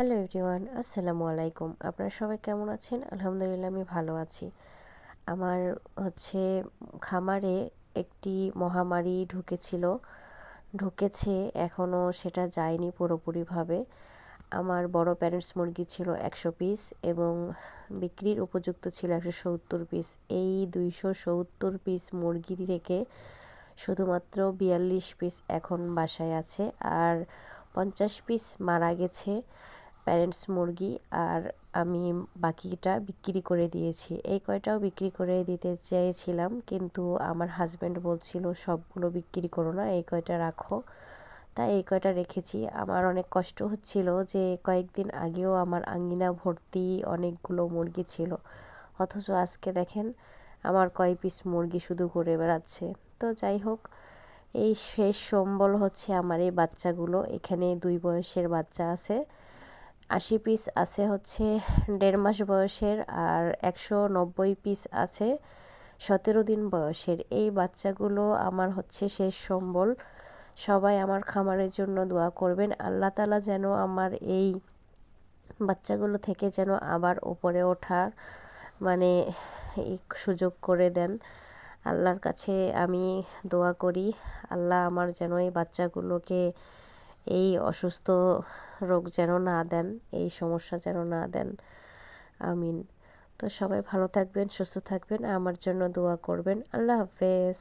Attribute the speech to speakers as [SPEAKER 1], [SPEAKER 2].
[SPEAKER 1] Hello everyone, আসসালামু আলাইকুম। আপনারা সবাই কেমন আছেন? আলহামদুলিল্লাহ, আমি ভালো আছি। আমার হচ্ছে খামারে একটি মহামারী ঢুকেছিল। ঢুকেছে এখনও সেটা যায়নি পুরোপুরিভাবে। আমার বড় প্যারেন্টস মুরগি ছিল একশো পিস এবং বিক্রির উপযুক্ত ছিল একশো সত্তর পিস এই দুইশো সত্তর পিস মুরগি থেকে শুধুমাত্র বিয়াল্লিশ পিস এখন বাসায় আছে। আর পঞ্চাশ পিস মারা গেছে। প্যারেন্টস মুরগি আর আমি বাকিটা বিক্রি করে দিয়েছি। এই কয়টাও বিক্রি করে দিতে চেয়েছিলাম, কিন্তু আমার হাজব্যান্ড বলছিল, সবগুলো বিক্রি করো না, এই কয়টা রাখো। তাই এই কয়টা রেখেছি। আমার অনেক কষ্ট হচ্ছিল যে কয়েকদিন আগেও আমার আঙ্গিনা ভর্তি অনেকগুলো মুরগি ছিল। অথচ আজকে দেখেন, আমার কয় পিস মুরগি শুধু ঘুরে বেড়াচ্ছে। তো যাই হোক, এই শেষ সম্বল হচ্ছে আমার এই বাচ্চাগুলো। এখানে দুই বয়সের বাচ্চা আছে। আশি পিস আছে হচ্ছে দেড় মাস বয়সের আর একশো নব্বই পিস আছে সতেরো দিন বয়সের। এই বাচ্চাগুলো আমার হচ্ছে শেষ সম্বল। সবাই আমার খামারের জন্য দোয়া করবেন। আল্লাহ তালা যেন আমার এই বাচ্চাগুলো থেকে যেন আবার ওপরে ওঠার মানে সুযোগ করে দেন। আল্লাহর কাছে আমি দোয়া করি। আল্লাহ আমার যেন এই বাচ্চাগুলোকে এই অসুস্থ রোগ যেন না দেন, এই সমস্যা যেন না দেন। আমিন। তো সবাই ভালো থাকবেন, সুস্থ থাকবেন, আমার জন্য দোয়া করবেন। আল্লাহ হাফেজ।